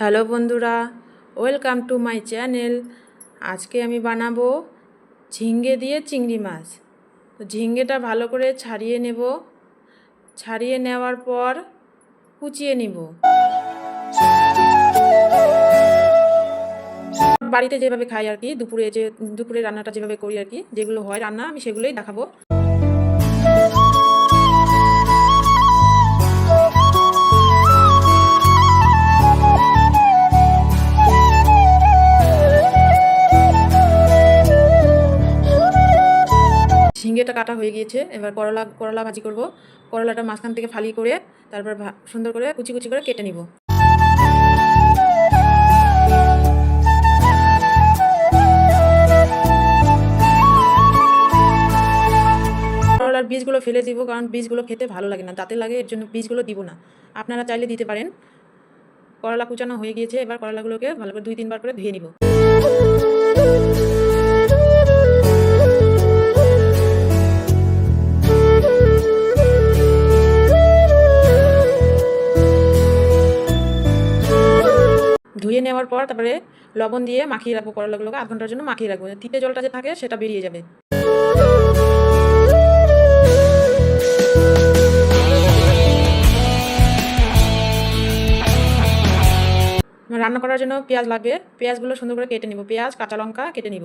Hello বন্ধুরা, welcome to my channel. আজকে আমি বানাবো ঝিঙ্গে দিয়ে চিংড়ি মাছ। তো ঝিঙ্গেটা ভালো করে ছাড়িয়ে নেব। ছাড়িয়ে নেওয়ার পর কুচিয়ে নিব। বাড়িতে যেভাবে খাই আর কি, দুপুরে যে, দুপুরে রান্নাটা যেভাবে করি আর কি, যেগুলো হয় রান্না, আমি সেগুলোই দেখাবো। ঝিঙ্গেটা কাটা হয়ে গিয়েছে। এবার করলা করলা ভাজি করব। করলাটা মাঝখান থেকে ফালি করে তারপর সুন্দর করে কুচি কুচি করে কেটে নিব। করলার বীজগুলো ফেলে দিব, কারণ বীজগুলো খেতে ভালো লাগে না দাঁতে লাগে এর জন্য বীজগুলো দিব না। আপনারা চাইলে দিতে পারেন। করলা কুচানো হয়ে গিয়েছে, এবার করলাগুলোকে ভালো করে দুই, তিনবার করে ধুয়ে নিব। নেওয়ার পর তারপরে লবণ দিয়ে মাখিয়ে রাখব করলাগুলোকে, আধ ঘণ্টার জন্য মাখিয়ে রাখব। তিতে জলটা যে থাকে সেটা বেরিয়ে যাবে। রান্না করার জন্য পেঁয়াজ লাগবে পেঁয়াজগুলো সুন্দর করে কেটে নিব। পেঁয়াজ, কাঁচা লঙ্কা কেটে নিব।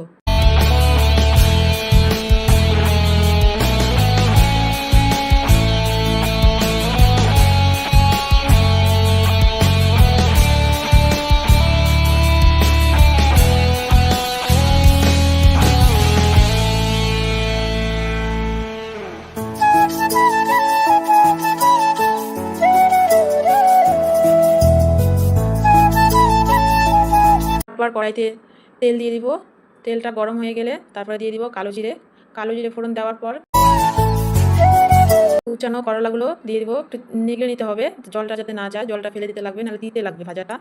তারপর কড়াইতে তেল দিয়ে দিব। তেলটা গরম হয়ে গেলে তারপরে দিয়ে দিব কালো জিরে। কালো জিরে ফোড়ন দেওয়ার পর কুচানো করলাগুলো দিয়ে দিব। একটু নিগড়ে নিতে হবে। জলটা যাতে না যায়, জলটা ফেলে দিতে লাগবে, নাহলে দিতে লাগবে ভাজাটা।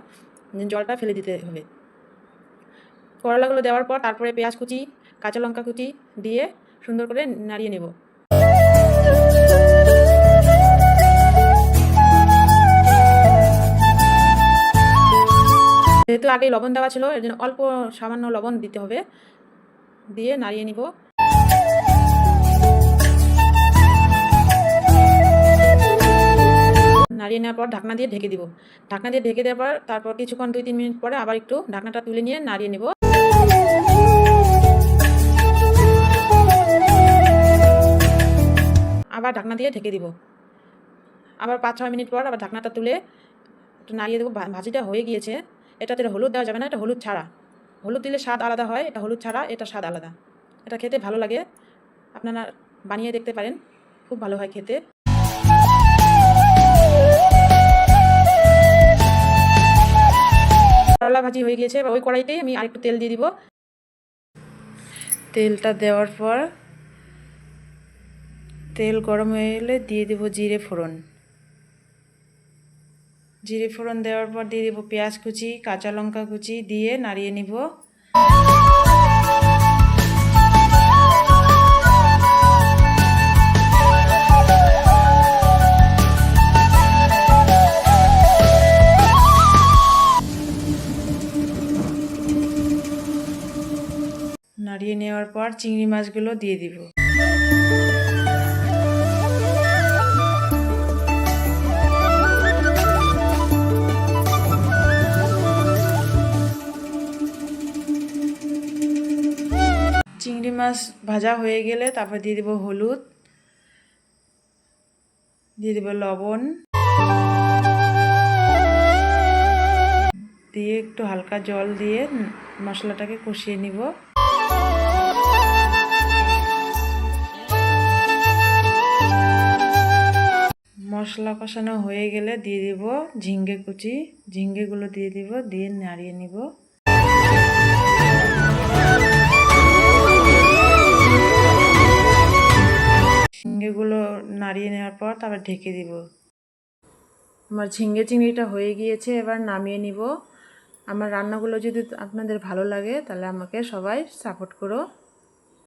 জলটা ফেলে দিতে হবে। করলাগুলো দেওয়ার পর তারপরে পেঁয়াজ কুচি, কাঁচা লঙ্কা কুচি দিয়ে সুন্দর করে নাড়িয়ে নেব। যেহেতু আগেই লবণ দেওয়া ছিল, এর জন্য অল্প সামান্য লবণ দিতে হবে। দিয়ে নাড়িয়ে নিব। নাড়িয়ে নেওয়ার পর ঢাকনা দিয়ে ঢেকে দিব। ঢাকনা দিয়ে ঢেকে দেওয়ার পর তারপর কিছুক্ষণ দুই তিন মিনিট পরে আবার একটু ঢাকনাটা তুলে নিয়ে নাড়িয়ে নেব। আবার ঢাকনা দিয়ে ঢেকে দিব। আবার পাঁচ ছয় মিনিট পর আবার ঢাকনাটা তুলে একটু নাড়িয়ে দেবো। ভাজিটা হয়ে গিয়েছে। এটাতে হলুদ দেওয়া যাবে না, এটা হলুদ ছাড়া। হলুদ দিলে স্বাদ আলাদা হয়, এটা হলুদ ছাড়া, এটা স্বাদ আলাদা। এটা খেতে ভালো লাগে। আপনারা বানিয়ে দেখতে পারেন, খুব ভালো হয় খেতে। করলা ভাজি হয়ে গিয়েছে ওই কড়াইতেই আমি আরেকটু তেল দিয়ে দিব। তেলটা দেওয়ার পর তেল গরম হয়ে গেলে দিয়ে দেবো জিরে ফোড়ন। জিরে ফোড়ন দেওয়ার পর দিয়ে দেবো পেঁয়াজ কুচি, কাঁচা লঙ্কা কুচি দিয়ে নাড়িয়ে নিব। নাড়িয়ে নেওয়ার পর চিংড়ি মাছগুলো দিয়ে দিব। মাছ ভাজা হয়ে গেলে তারপর দিয়ে দিব হলুদ, দিয়ে দিব লবণ। দিয়ে একটু হালকা জল দিয়ে মশলাটাকে কষিয়ে নিব। মশলা কষানো হয়ে গেলে দিয়ে দিব ঝিঙ্গে কুচি। ঝিঙ্গেগুলো দিয়ে দিব, দিয়ে নাড়িয়ে নিব। নাড়িয়ে নেওয়ার পর তারপর ঢেকে দিব। আমার ঝিঙ্গে চিংড়িটা হয়ে গিয়েছে, এবার নামিয়ে নিব। আমার রান্নাগুলো যদি আপনাদের ভালো লাগে, তাহলে আমাকে সবাই সাপোর্ট করো।